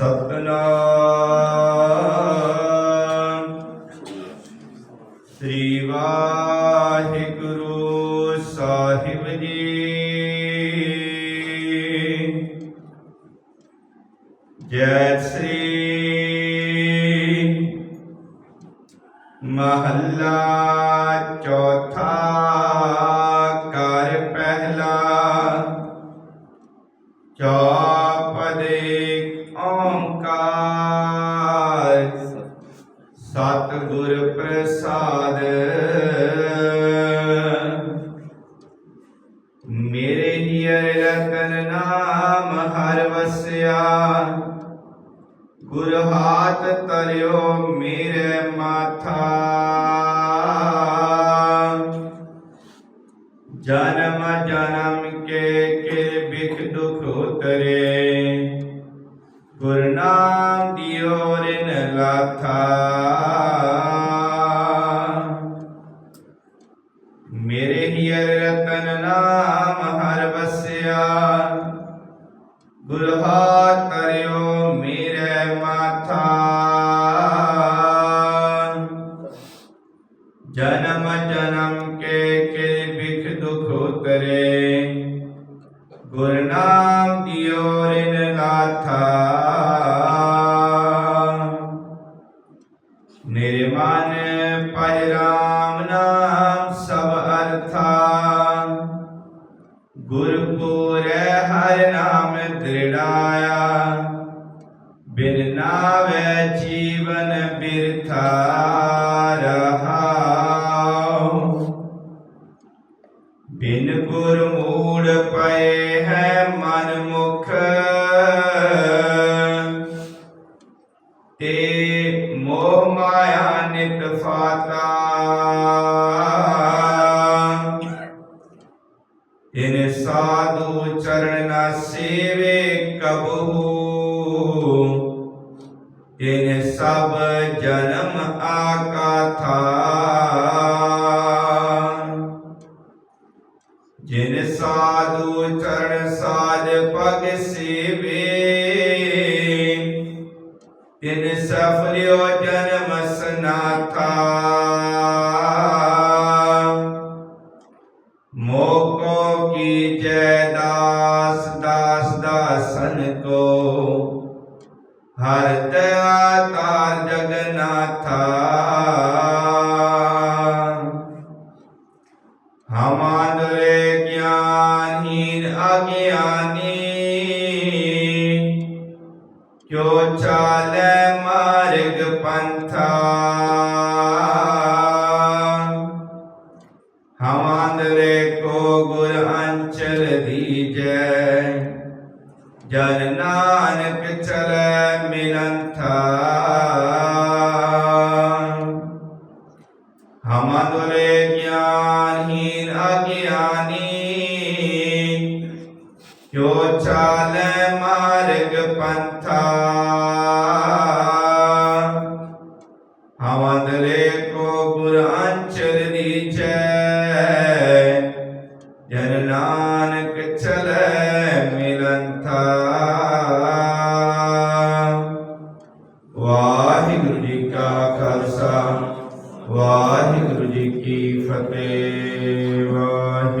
ਸਤਨਾਮ। ਸ੍ਰੀ ਵਾਹਿਗੁਰੂ ਸਾਹਿਬ ਜੀ। ਜੈ ਸ੍ਰੀ ਮਹੱਲਾ ਚੌਥਾ ਵਸਿਆ ਗੁਰ ਹਾਥ ਤਰਿਓ ਮੇਰੇ ਮਾਥਾ। ਜਨਮ ਜਨਮ ਕੇ ਕਿਰ ਬਿਖ ਦੁਖ ਉਤਰੇ। ਗੁਰ ਨਾਮ ਦਿਓ ਰਿਨ ਲਾਥਾ। ਮੇਰੇ ਹੀਰ ਰਤਨ ਗੁਰ ਹਾਥ ਮੇਰੇ ਮਾਥਾ ਜਨਮ ਜਨਮ ਕੇ ਕੇ ਬਿਖ ਦੁਖ ਉਤਰੇ ਗੁਰ ਨਾਮ ਦਿਓ ਰਿਨ ਲਾਥਾ ਮੇਰੇ ਮਨ ਪਜ ਦ੍ਰਿੜਾਇਆ ਬਿਨ ਨਾਵੇ ਜੀਵਨ ਬਿਰਥਾ ਰਹਾਉ। ਬਿਨ ਗੁਰ ਮੂੜ ਪਏ ਹੈ ਮਨ ਮੁਖ ਤੇ ਮੋਹ ਮਾਇਆ ਨਿਤ ਫਾਤਾ। ਇਨ ਸਾਧੂ ਚਰਨ ਨਾ ਸੇਵੇ। ਤਿਨ ਸਭ ਜਨਮ ਆਕਾਥਾ ਜਿਨ ਸਾਧੂ ਚਰਨ ਸਾਧ ਪਗ ਸੇਵੇ ਤਿਨ ਸਫਲਿਓ ਜਨਮ ਸਨਾਥਾ ਮੋਕੋ ਕੀ ਜੈ ਦਾਸ ਦਾਸ ਦਾਸਨ ਕੋ ਹਰ ਦਇਆ ਤਾਰ ਜਗਨਾਥਾ ਹਮਾਰੇ ਗਿਆਨਹੀਨ ਅਗਿਆਨੀ ਕਿਉ ਚਾਲੇ ਮਾਰਗ ਪੰਥਾ ਹਮਾਰੇ ਕੋ ਗੁਰ ਅੰਚਲ ਦੀਜੈ ਜਨ ਨਾਨਕ ਚਲੈ ਜੋ ਚਾਲੈ ਮਾਰਗ ਪੰਥਾ ਹਵੰਦਰੇ ਕੋ ਗੁਰ ਅੰਚਰ ਨੀਚੈ ਜਨ ਨਾਨਕ ਚਲੈ ਮਿਲੰਥਾ ਵਾਹਿਗੁਰੂ ਜੀ ਕਾ ਖਾਲਸਾ ਵਾਹਿਗੁਰੂ ਜੀ ਕੀ ਫਤਿਹ